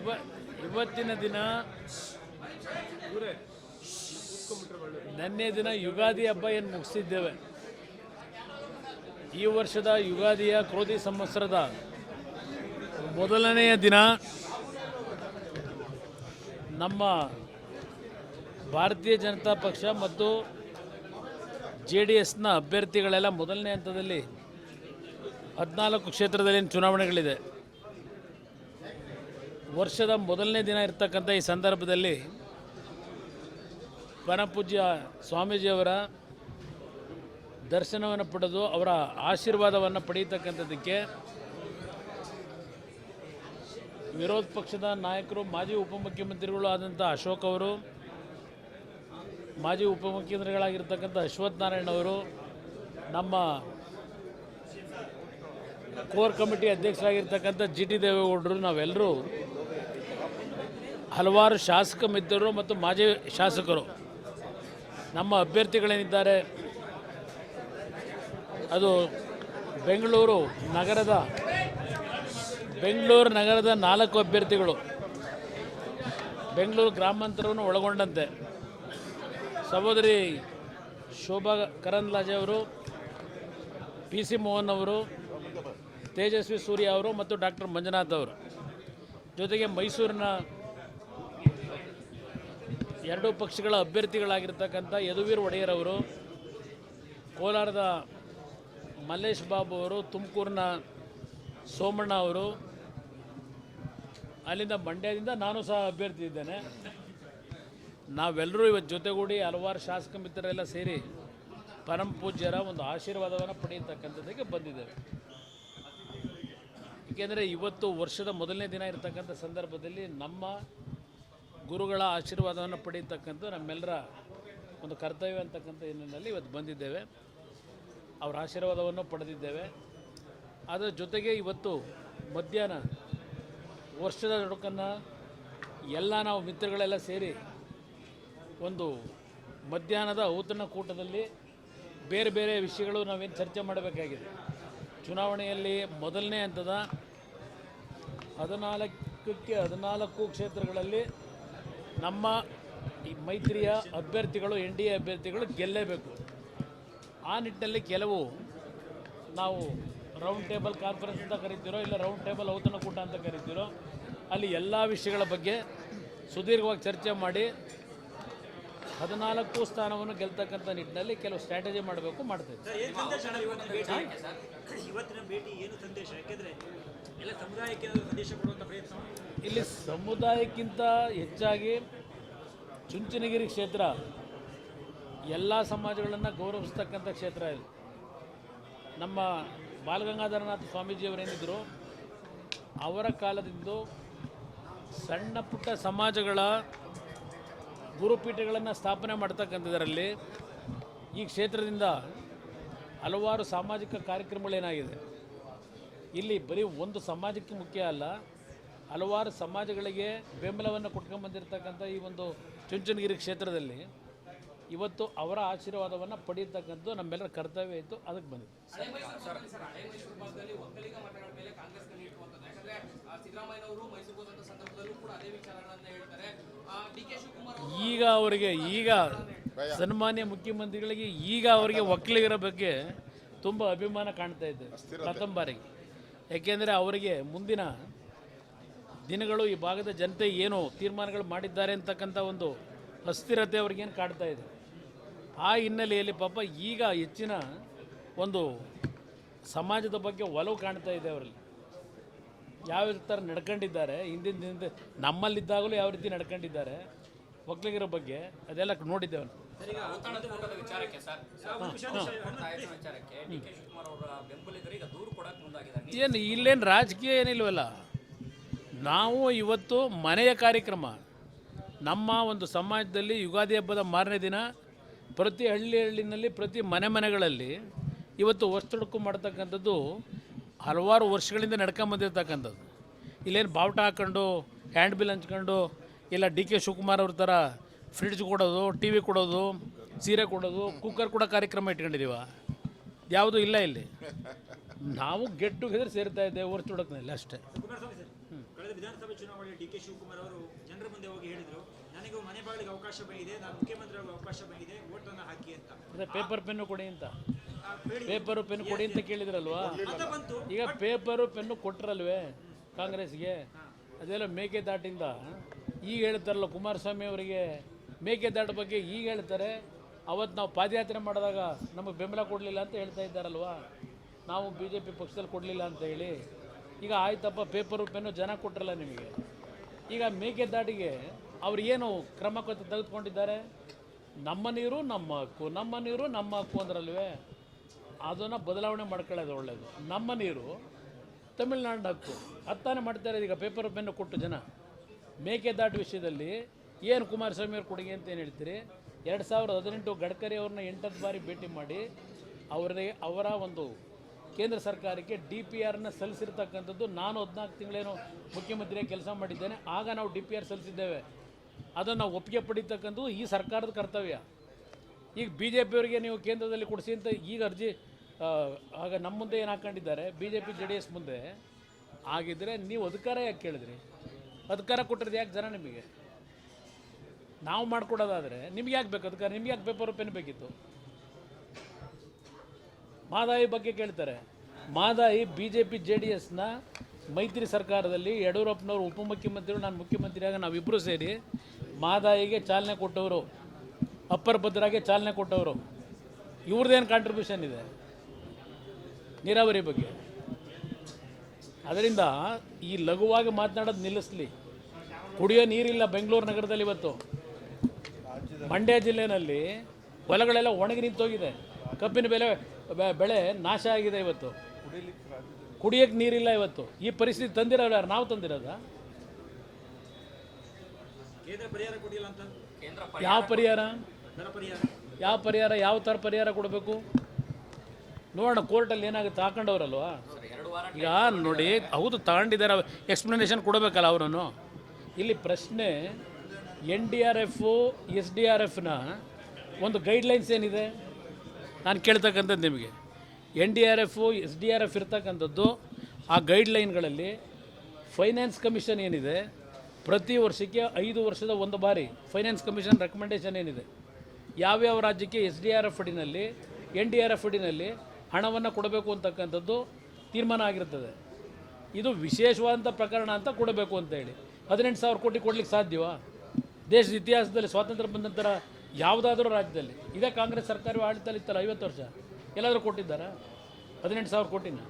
ಇವ ಇವತ್ತಿನ ದಿನ ನಿನ್ನೆ ದಿನ ಯುಗಾದಿ ಹಬ್ಬ ಏನು ಮುಗಿಸಿದ್ದೇವೆ? ಈ ವರ್ಷದ ಯುಗಾದಿಯ ಕ್ರೋಧಿ ಸಂವತ್ಸರದ ಮೊದಲನೆಯ ದಿನ ನಮ್ಮ ಭಾರತೀಯ ಜನತಾ ಪಕ್ಷ ಮತ್ತು ಜೆ ಡಿ ಎಸ್ನ ಅಭ್ಯರ್ಥಿಗಳೆಲ್ಲ ಮೊದಲನೇ ಹಂತದಲ್ಲಿ ಹದಿನಾಲ್ಕು ಕ್ಷೇತ್ರದಲ್ಲಿ ಚುನಾವಣೆಗಳಿದೆ. ವರ್ಷದ ಮೊದಲನೇ ದಿನ ಇರ್ತಕ್ಕಂಥ ಈ ಸಂದರ್ಭದಲ್ಲಿ ಪರಮಪೂಜ್ಯ ಸ್ವಾಮೀಜಿಯವರ ದರ್ಶನವನ್ನು ಪಡೆದು ಅವರ ಆಶೀರ್ವಾದವನ್ನು ಪಡೆಯತಕ್ಕಂಥದ್ದಕ್ಕೆ ವಿರೋಧ ಪಕ್ಷದ ನಾಯಕರು, ಮಾಜಿ ಉಪಮುಖ್ಯಮಂತ್ರಿಗಳು ಆದಂಥ ಅಶೋಕ್ ಅವರು, ಮಾಜಿ ಉಪಮುಖ್ಯಮಂತ್ರಿಗಳಾಗಿರ್ತಕ್ಕಂಥ ಅಶ್ವಥ್ ನಾರಾಯಣ ಅವರು, ನಮ್ಮ ಕೋರ್ ಕಮಿಟಿ ಅಧ್ಯಕ್ಷರಾಗಿರ್ತಕ್ಕಂಥ ಜಿ ಟಿ ದೇವೇಗೌಡರು, ನಾವೆಲ್ಲರೂ ಹಲವಾರು ಶಾಸಕ ಮಿತ್ರರು ಮತ್ತು ಮಾಜಿ ಶಾಸಕರು. ನಮ್ಮ ಅಭ್ಯರ್ಥಿಗಳೇನಿದ್ದಾರೆ? ಅದು ಬೆಂಗಳೂರು ನಗರದ ಬೆಂಗಳೂರು ನಗರದ ನಾಲ್ಕು ಅಭ್ಯರ್ಥಿಗಳು. ಬೆಂಗಳೂರು ಗ್ರಾಮಾಂತರವನ್ನು ಒಳಗೊಂಡಂತೆ. ಸಹೋದರಿ ಶೋಭಾ ಕರಂದ್ಲಾಜೆ ಅವರು ಪಿ ಸಿ ಮೋಹನ್ ಅವರು, ತೇಜಸ್ವಿ ಸೂರ್ಯ ಅವರು ಮತ್ತು ಡಾಕ್ಟರ್ ಮಂಜುನಾಥ್ ಅವರು. ಜೊತೆಗೆ ಮೈಸೂರಿನ ಎರಡೂ ಪಕ್ಷಗಳ ಅಭ್ಯರ್ಥಿಗಳಾಗಿರ್ತಕ್ಕಂಥ ಯದುವೀರ್ ಒಡೆಯರ್ ಅವರು ಕೋಲಾರದ ಮಲ್ಲೇಶ್ ಬಾಬು ಅವರು, ತುಮಕೂರಿನ ಸೋಮಣ್ಣ ಅವರು, ಅಲ್ಲಿಂದ ಮಂಡ್ಯದಿಂದ ನಾನು ಸಹ ಅಭ್ಯರ್ಥಿ ಇದ್ದೇನೆ. ನಾವೆಲ್ಲರೂ ಇವತ್ತು ಜೊತೆಗೂಡಿ ಹಲವಾರು ಶಾಸಕ ಮಿತ್ರರೆಲ್ಲ ಸೇರಿ ಪರಮ ಪೂಜ್ಯರ ಒಂದು ಆಶೀರ್ವಾದವನ್ನು ಪಡೆಯತಕ್ಕಂಥದ್ದಕ್ಕೆ ಬಂದಿದ್ದೇವೆ. ಏಕೆಂದರೆ ಇವತ್ತು ವರ್ಷದ ಮೊದಲನೇ ದಿನ ಇರತಕ್ಕಂಥ ಸಂದರ್ಭದಲ್ಲಿ ನಮ್ಮ ಗುರುಗಳ ಆಶೀರ್ವಾದವನ್ನು ಪಡೀತಕ್ಕಂಥ ನಮ್ಮೆಲ್ಲರ ಒಂದು ಕರ್ತವ್ಯ ಅಂತಕ್ಕಂಥ ಹಿನ್ನೆಲೆಯಲ್ಲಿ ಇವತ್ತು ಬಂದಿದ್ದೇವೆ. ಅವರ ಆಶೀರ್ವಾದವನ್ನು ಪಡೆದಿದ್ದೇವೆ. ಅದರ ಜೊತೆಗೆ ಇವತ್ತು ಮಧ್ಯಾಹ್ನ ವರ್ಷದ ನಡುಕನ್ನು ಎಲ್ಲ ನಾವು ಮಿತ್ರಗಳೆಲ್ಲ ಸೇರಿ ಒಂದು ಮಧ್ಯಾಹ್ನದ ಔತಣ ಕೂಟದಲ್ಲಿ ಬೇರೆ ಬೇರೆ ವಿಷಯಗಳು ನಾವೇನು ಚರ್ಚೆ ಮಾಡಬೇಕಾಗಿದೆ. ಚುನಾವಣೆಯಲ್ಲಿ ಮೊದಲನೇ ಹಂತದ ಹದಿನಾಲ್ಕಕ್ಕೆ ಹದಿನಾಲ್ಕು ಕ್ಷೇತ್ರಗಳಲ್ಲಿ ನಮ್ಮ ಈ ಮೈತ್ರಿಯ ಅಭ್ಯರ್ಥಿಗಳು ಎನ್ ಡಿ ಎ ಅಭ್ಯರ್ಥಿಗಳು ಗೆಲ್ಲಲೇಬೇಕು ಆ ನಿಟ್ಟಿನಲ್ಲಿ ಕೆಲವು ನಾವು ರೌಂಡ್ ಟೇಬಲ್ ಕಾನ್ಫರೆನ್ಸ್ ಅಂತ ಕರಿತೀರೋ ಇಲ್ಲ ರೌಂಡ್ ಟೇಬಲ್ ಔತಣಕೂಟ ಅಂತ ಕರಿತೀರೋ ಅಲ್ಲಿ ಎಲ್ಲ ವಿಷಯಗಳ ಬಗ್ಗೆ ಸುದೀರ್ಘವಾಗಿ ಚರ್ಚೆ ಮಾಡಿ ಹದಿನಾಲ್ಕು ಸ್ಥಾನವನ್ನು ಗೆಲ್ತಕ್ಕಂಥ ನಿಟ್ಟಿನಲ್ಲಿ ಕೆಲವು ಸ್ಟ್ರಾಟಜಿ ಮಾಡಬೇಕು ಮಾಡ್ತೇವೆ ಇವತ್ತಿನ ಭೇಟಿ? ಇವತ್ತಿನ ಭೇಟಿ ಏನು ಸಂದೇಶ? ಯಾಕೆಂದ್ರೆ ಎಲ್ಲ ಸಮುದಾಯಕ್ಕೆ ಸಂದೇಶ ಕೊಡುವಂತ ಪ್ರಯತ್ನ ಇಲ್ಲಿ ಸಮುದಾಯಕ್ಕಿಂತ ಹೆಚ್ಚಾಗಿ ಚುಂಚನಗಿರಿ ಕ್ಷೇತ್ರ ಎಲ್ಲ ಸಮಾಜಗಳನ್ನು ಗೌರವಿಸ್ತಕ್ಕಂಥ ಕ್ಷೇತ್ರ ಇದು. ನಮ್ಮ ಬಾಲಗಂಗಾಧರನಾಥ ಸ್ವಾಮೀಜಿಯವರೇನಿದ್ದರು ಅವರ ಕಾಲದಿಂದ ಸಣ್ಣ ಪುಟ್ಟ ಸಮಾಜಗಳ ಗುರುಪೀಠಗಳನ್ನು ಸ್ಥಾಪನೆ ಮಾಡ್ತಕ್ಕಂಥದ್ರಲ್ಲಿ ಈ ಕ್ಷೇತ್ರದಿಂದ ಹಲವಾರು ಸಾಮಾಜಿಕ ಕಾರ್ಯಕ್ರಮಗಳೇನಾಗಿದೆ. ಇಲ್ಲಿ ಬರೀ ಒಂದು ಸಮಾಜಕ್ಕೆ ಮುಖ್ಯ ಅಲ್ಲ ಹಲವಾರು ಸಮಾಜಗಳಿಗೆ ಬೆಂಬಲವನ್ನು ಕೊಟ್ಕೊಂಡ್ಬಂದಿರತಕ್ಕಂಥ ಈ ಒಂದು ಚುಂಚನಗಿರಿ ಕ್ಷೇತ್ರದಲ್ಲಿ ಇವತ್ತು ಅವರ ಆಶೀರ್ವಾದವನ್ನು ಪಡೆಯತಕ್ಕಂಥದ್ದು ನಮ್ಮೆಲ್ಲರ ಕರ್ತವ್ಯ ಇತ್ತು ಅದಕ್ಕೆ ಬಂದಿದೆ ಈಗ ಅವರಿಗೆ ಈಗ ಸನ್ಮಾನ್ಯ ಮುಖ್ಯಮಂತ್ರಿಗಳಿಗೆ ಈಗ ಅವರಿಗೆ ಒಕ್ಕಲಿಗರ ಬಗ್ಗೆ ತುಂಬ ಅಭಿಮಾನ ಕಾಣ್ತಾ ಇದೆ ಪ್ರಥಮ ಬಾರಿಗೆ. ಯಾಕೆಂದರೆ ಅವರಿಗೆ ಮುಂದಿನ ದಿನಗಳು ಈ ಭಾಗದ ಜನತೆ ಏನು ತೀರ್ಮಾನಗಳು ಮಾಡಿದ್ದಾರೆ ಅಂತಕ್ಕಂಥ ಒಂದು ಅಸ್ಥಿರತೆ ಅವ್ರಿಗೇನು ಕಾಡ್ತಾ ಇದೆ. ಆ ಹಿನ್ನೆಲೆಯಲ್ಲಿ ಪಾಪ ಈಗ ಹೆಚ್ಚಿನ ಒಂದು ಸಮಾಜದ ಬಗ್ಗೆ ಒಲವು ಕಾಣ್ತಾ ಇದೆ ಅವರಲ್ಲಿ. ಯಾವ ಥರ ನಡ್ಕೊಂಡಿದ್ದಾರೆ ಹಿಂದಿನ ದಿನದ ನಮ್ಮಲ್ಲಿದ್ದಾಗಲೂ ಯಾವ ರೀತಿ ನಡ್ಕೊಂಡಿದ್ದಾರೆ ಒಕ್ಕಲಿಗರ ಬಗ್ಗೆ ಅದೆಲ್ಲ ನೋಡಿದ್ದೇವೆ ಏನು ಇಲ್ಲೇನು ರಾಜಕೀಯ ಏನಿಲ್ವಲ್ಲ? ನಾವು ಇವತ್ತು ಮನೆಯ ಕಾರ್ಯಕ್ರಮ. ನಮ್ಮ ಒಂದು ಸಮಾಜದಲ್ಲಿ ಯುಗಾದಿ ಹಬ್ಬದ ಮಾರನೇ ದಿನ, ಪ್ರತಿ ಹಳ್ಳಿ ಹಳ್ಳಿನಲ್ಲಿ ಪ್ರತಿ ಮನೆ ಮನೆಗಳಲ್ಲಿ ಇವತ್ತು ವಸ್ತುಡುಕು ಮಾಡ್ತಕ್ಕಂಥದ್ದು ಹಲವಾರು ವರ್ಷಗಳಿಂದ ನಡ್ಕೊಂಬಂದಿರ್ತಕ್ಕಂಥದ್ದು ಇಲ್ಲೇನು ಬಾವುಟ ಹಾಕ್ಕೊಂಡು ಹ್ಯಾಂಡ್ ಬಿಲ್ ಹಂಚ್ಕೊಂಡು, ಇಲ್ಲ ಡಿ ಕೆ ಶಿವಕುಮಾರ್ ಅವ್ರ ಥರ ಫ್ರಿಡ್ಜ್ ಕೊಡೋದು, ಟಿ ವಿ ಕೊಡೋದು, ಸೀರೆ ಕೊಡೋದು, ಕುಕ್ಕರ್ ಕೂಡ ಕಾರ್ಯಕ್ರಮ ಇಟ್ಕೊಂಡಿದ್ದೀವ ಯಾವುದೂ ಇಲ್ಲ ಇಲ್ಲಿ. ನಾವು ಗೆಟ್ ಟುಗೆದರ್ ಸೇರ್ತಾ ಇದ್ದೇವೆ ವರ್ಷ ಅಷ್ಟೇ. ಕಳೆದ ವಿಧಾನಸಭೆ ಚುನಾವಣೆಯಲ್ಲಿ ಡಿ ಕೆ ಶಿವಕುಮಾರ್ ಅವರು ಜನರ ಮುಂದೆ ಹೋಗಿ ಹೇಳಿದ್ರು ನನಗೂ ಮನೆ ಬಾಗಿಲಿಗೆ ಅವಕಾಶ ಬಂದಿದೆ ನಾನು ಮುಖ್ಯಮಂತ್ರಿ ಆಗುವ ಅವಕಾಶ ಬಂದಿದೆ ಓಟನ್ನು ಹಾಕಿ ಅಂತ. ಅದೇ ಪೇಪರ್ ಪೆನ್ನು ಕೊಡಿ ಅಂತ. ಪೇಪರ್ ಪೆನ್ ಕೊಡಿ ಅಂತ ಕೇಳಿದ್ರಲ್ವಾ? ಬಂತು ಈಗ ಪೇಪರು ಪೆನ್ನು ಕೊಟ್ರಲ್ವೇ ಕಾಂಗ್ರೆಸ್ಗೆ? ಅದೆಲ್ಲ ಮೇಕೆದಾಟಿಂದ ಈಗ ಹೇಳ್ತಾರಲ್ಲ ಕುಮಾರಸ್ವಾಮಿ ಅವರಿಗೆ ಮೇಕೆದಾಟ ಬಗ್ಗೆ ಈಗ ಹೇಳ್ತಾರೆ ಅವತ್ತು ನಾವು ಪಾದಯಾತ್ರೆ ಮಾಡಿದಾಗ ನಮಗೆ ಬೆಂಬಲ ಕೊಡಲಿಲ್ಲ ಅಂತ ಹೇಳ್ತಾ ಇದ್ದಾರಲ್ವಾ? ನಾವು ಬಿ ಜೆ ಪಿ ಪಕ್ಷದಲ್ಲಿ ಕೊಡಲಿಲ್ಲ ಅಂತ ಹೇಳಿ. ಈಗ ಆಯ್ತಪ್ಪ ಪೇಪರು ಪೆನ್ನು ಜನ ಕೊಟ್ರಲ್ಲ ನಿಮಗೆ. ಈಗ ಮೇಕೆದಾಟಿಗೆ ಅವ್ರು ಏನು ಕ್ರಮ ತೆಗೆದುಕೊಂಡಿದ್ದಾರೆ? ನಮ್ಮ ನೀರು, ನಮ್ಮ ಹಕ್ಕು. ನಮ್ಮ ನೀರು, ನಮ್ಮ ಹಕ್ಕು ಅಂದ್ರಲ್ವೇ? ಅದನ್ನು ಬದಲಾವಣೆ ಮಾಡ್ಕೊಳ್ಳೋದು ಒಳ್ಳೆಯದು ನಮ್ಮ ನೀರು, ತಮಿಳ್ನಾಡಿನ ಹಕ್ಕು. ಅತ್ತಾನೆ ಮಾಡ್ತಾರೆ ಈಗ ಪೇಪರ್ ಪೆನ್ನು ಕೊಟ್ಟು ಜನ. ಮೇಕೆದಾಟು ವಿಷಯದಲ್ಲಿ ಏನು ಕುಮಾರಸ್ವಾಮಿ ಅವ್ರ ಕೊಡುಗೆ ಅಂತ ಏನು ಹೇಳ್ತೀರಿ? ಎರಡು ಸಾವಿರದ ಹದಿನೆಂಟು ಗಡ್ಕರಿ ಅವ್ರನ್ನ ಎಂಟತ್ತು ಬಾರಿ ಭೇಟಿ ಮಾಡಿ ಅವರಿಗೆ ಅವರ ಒಂದು ಕೇಂದ್ರ ಸರ್ಕಾರಕ್ಕೆ ಡಿ ಪಿ ಆರ್ನ ಸಲ್ಲಿಸಿರ್ತಕ್ಕಂಥದ್ದು. ನಾನು ಹದಿನಾಲ್ಕು ತಿಂಗಳೇನು ಮುಖ್ಯಮಂತ್ರಿಯಾಗಿ ಕೆಲಸ ಮಾಡಿದ್ದೇನೆ. ಆಗ ನಾವು ಡಿ ಪಿ ಆರ್ ಸಲ್ಲಿಸಿದ್ದೇವೆ. ಅದನ್ನು ನಾವು ಒಪ್ಪಿಗೆ ಪಡಿತಕ್ಕಂಥದ್ದು ಈ ಸರ್ಕಾರದ ಕರ್ತವ್ಯ. ಈಗ ಬಿ ಜೆ ಪಿಯವರಿಗೆ ನೀವು ಕೇಂದ್ರದಲ್ಲಿ ಕೊಡಿಸಿ ಅಂತ ಈಗ ಅರ್ಜಿ ಆಗ ನಮ್ಮ ಮುಂದೆ ಏನು ಹಾಕೊಂಡಿದ್ದಾರೆ? B J P, J D S ಮುಂದೆ ಆಗಿದ್ದರೆ ನೀವು ಅಧಿಕಾರ ಯಾಕೆ ಕೇಳಿದ್ರಿ? ಅಧಿಕಾರ ಕೊಟ್ಟಿರೋದು ಯಾಕೆ ಜನ ನಿಮಗೆ? ನಾವು ಮಾಡಿಕೊಡೋದಾದರೆ ನಿಮ್ಗೆ ಯಾಕೆ ಬೇಕು ಅಧಿಕಾರ? ನಿಮ್ಗೆ ಯಾಕೆ ಪೇಪರ್ ಪೆನ್ ಬೇಕಿತ್ತು? ಮಾದಾಯಿ ಬಗ್ಗೆ ಕೇಳ್ತಾರೆ. Mahadayi B J P J D ಎಸ್ನ ಮೈತ್ರಿ ಸರ್ಕಾರದಲ್ಲಿ ಯಡಿಯೂರಪ್ಪನವರು ಉಪಮುಖ್ಯಮಂತ್ರಿಗಳು, ನಾನು ಮುಖ್ಯಮಂತ್ರಿಯಾಗ ನಾವಿಬ್ಬರು ಸೇರಿ ಮಾದಾಯಿಗೆ ಚಾಲನೆ ಕೊಟ್ಟವರು, ಅಪ್ಪರ್ ಭದ್ರಾಗೆ ಚಾಲನೆ ಕೊಟ್ಟವರು. ಇವ್ರದ್ದೇನು ಕಾಂಟ್ರಿಬ್ಯೂಷನ್ ಇದೆ? ನೀರಾವರಿ ಬಗ್ಗೆ. ಅದರಿಂದ ಈ ಲಘುವಾಗಿ ಮಾತನಾಡೋದು ನಿಲ್ಲಿಸಲಿ. ಕುಡಿಯೋ ನೀರಿಲ್ಲ ಬೆಂಗಳೂರು ನಗರದಲ್ಲಿ ಇವತ್ತು. ಮಂಡ್ಯ ಜಿಲ್ಲೆಯಲ್ಲಿ ಹೊಲಗಳೆಲ್ಲ ಒಣಗಿ ನಿಂತೋಗಿದೆ. ಕಬ್ಬಿನ ಬೆಲೆ ಬೆಳೆ ನಾಶ ಆಗಿದೆ ಇವತ್ತು. ಕುಡಿಯೋಕ್ಕೆ ನೀರಿಲ್ಲ ಇವತ್ತು. ಈ ಪರಿಸ್ಥಿತಿ ತಂದಿರೋರು ಯಾರು? ನಾವು ತಂದಿರೋದ? ಕೇಂದ್ರ ಪರಿಹಾರ ಕೊಟ್ಟಿಲ್ಲ ಅಂತ? ಯಾವ ಪರಿಹಾರ ಯಾವ ಪರಿಹಾರ ಯಾವ ಥರ ಪರಿಹಾರ ಕೊಡಬೇಕು? ನೋಡೋಣ ಕೋರ್ಟಲ್ಲಿ ಏನಾಗುತ್ತೆ? ಹಾಕೊಂಡವ್ರಲ್ವಾ? ಈಗ ನೋಡಿ ಹೌದು ತಗೊಂಡಿದ್ದಾರೆ. ಎಕ್ಸ್ಪ್ಲನೇಷನ್ ಕೊಡಬೇಕಲ್ಲ ಅವರನ್ನು. ಇಲ್ಲಿ ಪ್ರಶ್ನೆ N D R F S D R ಎಫ್ನ ಒಂದು ಗೈಡ್ಲೈನ್ಸ್ ಏನಿದೆ? ನಾನು ಕೇಳ್ತಕ್ಕಂಥದ್ದು ನಿಮಗೆ. N D R F, S D R F ಇರ್ತಕ್ಕಂಥದ್ದು ಆ ಗೈಡ್ಲೈನ್ಗಳಲ್ಲಿ ಫೈನಾನ್ಸ್ ಕಮಿಷನ್ ಏನಿದೆ, ಪ್ರತಿ ವರ್ಷಕ್ಕೆ ಐದು ವರ್ಷದ ಒಂದು ಬಾರಿ ಫೈನಾನ್ಸ್ ಕಮಿಷನ್ ರೆಕಮೆಂಡೇಷನ್ ಏನಿದೆ. ಯಾವ್ಯಾವ ರಾಜ್ಯಕ್ಕೆ ಎಸ್ ಡಿ ಆರ್ ಎಫ್ ಅಡಿನಲ್ಲಿ, ಎನ್ ಡಿ ಆರ್ ಎಫ್ ಅಡಿನಲ್ಲಿ ಹಣವನ್ನು ಕೊಡಬೇಕು ಅಂತಕ್ಕಂಥದ್ದು ತೀರ್ಮಾನ ಆಗಿರ್ತದೆ. ಇದು ವಿಶೇಷವಾದಂಥ ಪ್ರಕರಣ ಅಂತ ಕೊಡಬೇಕು ಅಂತೇಳಿ ಹದಿನೆಂಟು ಸಾವಿರ ಕೋಟಿ ಕೊಡ್ಲಿಕ್ಕೆ ಸಾಧ್ಯವಾ? ದೇಶದ ಇತಿಹಾಸದಲ್ಲಿ ಸ್ವಾತಂತ್ರ್ಯ ಬಂದ ನಂತರ ಯಾವುದಾದ್ರೂ ರಾಜ್ಯದಲ್ಲಿ. ಇದೇ ಕಾಂಗ್ರೆಸ್ ಸರ್ಕಾರ ಆಡಳಿತದಲ್ಲಿ ಇತ್ತಲ್ಲ ಐವತ್ತು ವರ್ಷ. ಎಲ್ಲಾದರೂ ಕೊಟ್ಟಿದ್ದಾರಾ? ಹದಿನೆಂಟು ಸಾವಿರ ಕೋಟಿನ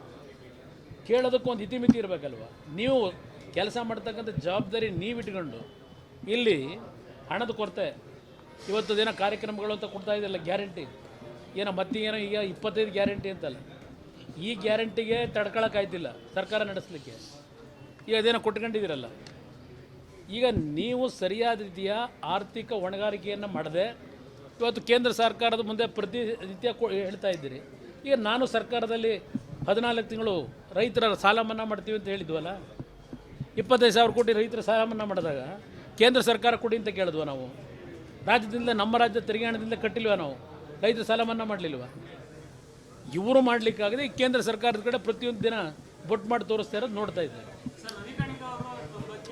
ಕೇಳೋದಕ್ಕೂ ಒಂದು ಇತಿಮಿತಿ ಇರಬೇಕಲ್ವ? ನೀವು ಕೆಲಸ ಮಾಡ್ತಕ್ಕಂಥ ಜವಾಬ್ದಾರಿ ನೀವು ಇಟ್ಕೊಂಡು ಇಲ್ಲಿ ಹಣದ ಕೊರತೆ, ಇವತ್ತು ದಿನ ಕಾರ್ಯಕ್ರಮಗಳು ಅಂತ ಕೊಡ್ತಾ ಇದೆಯಲ್ಲ, ಗ್ಯಾರಂಟಿ. ಏನೋ ಮತ್ತೆ ಏನೋ ಈಗ ಇಪ್ಪತ್ತೈದು ಗ್ಯಾರಂಟಿ ಅಂತಲ್ಲ. ಈ ಗ್ಯಾರಂಟಿಗೆ ತಡ್ಕೊಳಕ್ಕಾಯ್ತಿಲ್ಲ ಸರ್ಕಾರ ನಡೆಸಲಿಕ್ಕೆ. ಈಗ ಅದೇನೋ ಕೊಟ್ಕೊಂಡಿದ್ದೀರಲ್ಲ. ಈಗ ನೀವು ಸರಿಯಾದ ರೀತಿಯ ಆರ್ಥಿಕ ಹೊಣೆಗಾರಿಕೆಯನ್ನು ಮಾಡದೆ ಇವತ್ತು ಕೇಂದ್ರ ಸರ್ಕಾರದ ಮುಂದೆ ಪ್ರತಿನಿತ್ಯ ಹೇಳ್ತಾ ಇದ್ದೀರಿ. ಈಗ ನಾನು ಸರ್ಕಾರದಲ್ಲಿ ಹದಿನಾಲ್ಕು ತಿಂಗಳು ರೈತರ ಸಾಲ ಮನ್ನಾ ಮಾಡ್ತೀವಿ ಅಂತ ಹೇಳಿದ್ವಲ್ಲ? ಇಪ್ಪತ್ತೈದು ಸಾವಿರ ಕೋಟಿ ರೈತರ ಸಾಲ ಮನ್ನಾ ಮಾಡಿದಾಗ ಕೇಂದ್ರ ಸರ್ಕಾರ ಕೊಡಿ ಅಂತ ಕೇಳಿದ್ವ ನಾವು. ರಾಜ್ಯದಿಂದ ನಮ್ಮ ರಾಜ್ಯ ತೆರಿಗೆ ಹಣದಿಂದ ಕಟ್ಟಿಲ್ವ ನಾವು? ರೈತರ ಸಾಲ ಮನ್ನಾ ಮಾಡಲಿಲ್ವ? ಇವರು ಮಾಡಲಿಕ್ಕಾಗದೆ ಕೇಂದ್ರ ಸರ್ಕಾರದ ಕಡೆ ಪ್ರತಿಯೊಂದು ದಿನ ಬೊಟ್ಟು ಮಾಡಿ ತೋರಿಸ್ತಾ ಇರೋದು ನೋಡ್ತಾ ಇದ್ದಾರೆ.